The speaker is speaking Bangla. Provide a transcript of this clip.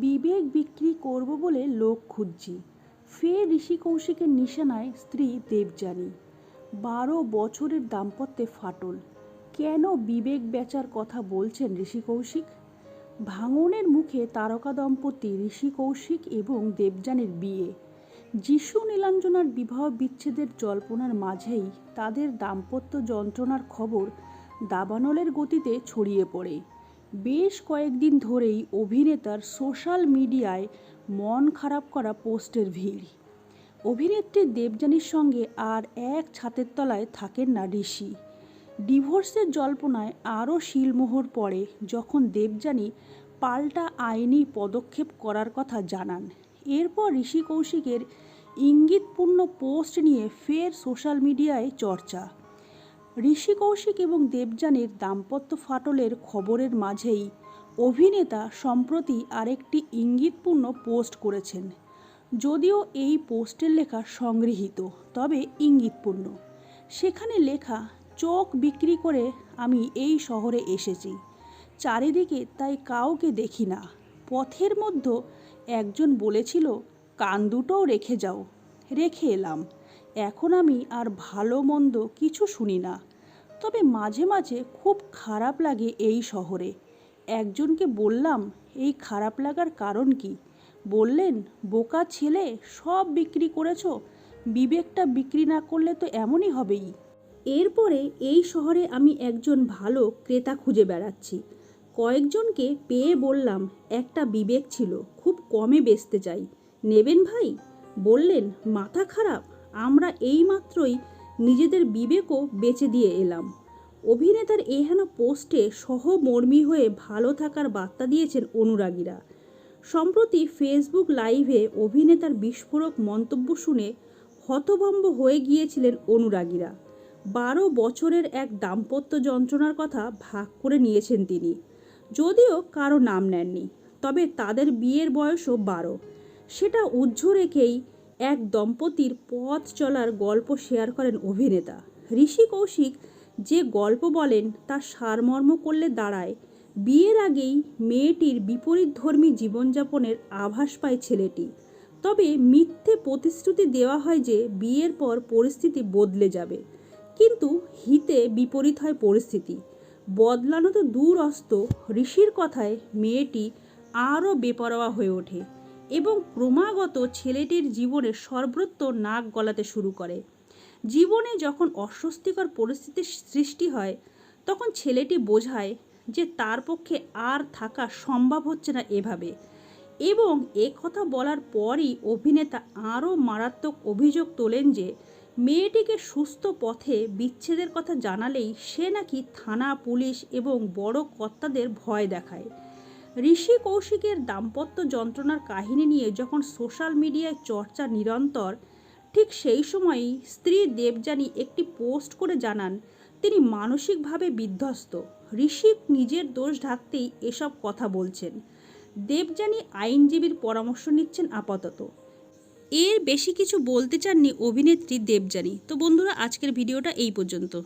বিবেক বিক্রি করব বলে লোক খুঁজছি। ফের ঋষি কৌশিকের নিশানায় স্ত্রী দেবযানী। বারো বছরের দাম্পত্যে ফাটল। কেন বিবেক বেচার কথা বলছেন ঋষি কৌশিক? ভাঙনের মুখে তারকা দম্পতি ঋষি কৌশিক এবং দেবযানীর বিয়ে। যিশু নীলাঞ্জনার বিবাহ বিচ্ছেদের জল্পনার মাঝেই তাদের দাম্পত্য যন্ত্রণার খবর দাবানলের গতিতে ছড়িয়ে পড়ে। বেশ কয়েকদিন ধরেই অভিনেতার সোশ্যাল মিডিয়ায় মন খারাপ করা পোস্টের ভিড়। অভিনেত্রী দেবযানীর সঙ্গে আর এক ছাতের তলায় থাকেন না ঋষি। ডিভোর্সের জল্পনায় আরও শিলমোহর পড়ে যখন দেবযানী পাল্টা আইনি পদক্ষেপ করার কথা জানান। এরপর ঋষি কৌশিকের ইঙ্গিতপূর্ণ পোস্ট নিয়ে ফের সোশ্যাল মিডিয়ায় চর্চা। ঋষি কৌশিক এবং দেবযানীর দাম্পত্য ফাটলের খবরের মাঝেই অভিনেতা সম্প্রতি আরেকটি ইঙ্গিতপূর্ণ পোস্ট করেছেন। যদিও এই পোস্টের লেখা সংগৃহীত, তবে ইঙ্গিতপূর্ণ। সেখানে লেখা, চোখ বিক্রি করে আমি এই শহরে এসেছি। চারিদিকে তাই কাউকে দেখি না। পথের মধ্যে একজন বলেছিল, কান দুটোও রেখে যাও। রেখে এলাম এখন আমি আর ভালো মন্দ কিছু শুনি না। তবে মাঝে মাঝে খুব খারাপ লাগে এই শহরে। একজনকে বললাম, এই খারাপ লাগার কারণ কি? বললেন, বোকা ছেলে, সব বিক্রি করেছ? বিবেকটা বিক্রি না করলে তো এমনই হবেই। এরপরে এই শহরে আমি একজন ভালো ক্রেতা খুঁজে বেড়াচ্ছি। কয়েকজনকে পেয়ে বললাম, একটা বিবেক ছিল, খুব কমে বেচতে চাই। নেবেন ভাই? বললেন, মাথা খারাপ। আমরা এইমাত্রই নিজেদের বিবেকও বেচে দিয়ে এলাম। অভিনেতার এহেন পোস্টে সহমর্মী হয়ে ভালো থাকার বার্তা দিয়েছেন অনুরাগীরা। সম্প্রতি ফেসবুক লাইভে অভিনেতার বিস্ফোরক মন্তব্য শুনে হতভম্ব হয়ে গিয়েছিলেন অনুরাগীরা। বারো বছরের এক দাম্পত্য যন্ত্রণার কথা ভাগ করে নিয়েছেন তিনি। যদিও কারও নাম নেননি, তবে তাদের বিয়ের বয়সও বারো। সেটা উজ্জ্ব রেখেই এক দম্পতির পথ চলার গল্প শেয়ার করেন অভিনেতা। ঋষি কৌশিক যে গল্প বলেন, তার সারমর্ম করলে দাঁড়ায়। বিয়ের আগেই মেয়েটির বিপরীতধর্মী জীবনযাপনের আভাস পায় ছেলেটি। তবে মিথ্যে প্রতিশ্রুতি দেওয়া হয় যে, বিয়ের পর পরিস্থিতি বদলে যাবে। কিন্তু হিতে বিপরীত হয় পরিস্থিতি। বদলানো তো দূর অস্ত ঋষির কথায় মেয়েটি আরও বেপরোয়া হয়ে ওঠে। এবং ক্রমাগত ছেলেটির জীবনে সর্বত্র নাক গলাতে শুরু করে। জীবনে যখন অস্বস্তিকর পরিস্থিতির সৃষ্টি হয়, তখন ছেলেটি বোঝায় যে তার পক্ষে আর থাকা সম্ভব হচ্ছে না এভাবে। এবং এ কথা বলার পরই অভিনেতা আরও মারাত্মক অভিযোগ তোলেন যে, মেয়েটিকে সুস্থ পথে বিচ্ছেদের কথা জানালেই সে নাকি থানা, পুলিশ এবং বড় কর্তাদের ভয় দেখায়। ঋষি কৌশিকের দাম্পত্য যন্ত্রণার কাহিনী নিয়ে যখন সোশ্যাল মিডিয়ায় চর্চা নিরন্তর, ঠিক সেই সময়ই স্ত্রী দেবযানী একটি পোস্ট করে জানান, তিনি মানসিকভাবে বিধ্বস্ত। ঋষি নিজের দোষ ঢাকতেই এসব কথা বলছেন। দেবযানী আইনজীবীর পরামর্শ নিচ্ছেন আপাতত। এর বেশি কিছু বলতে চাননি অভিনেত্রী দেবযানী। তো বন্ধুরা, আজকের ভিডিওটা এই পর্যন্ত।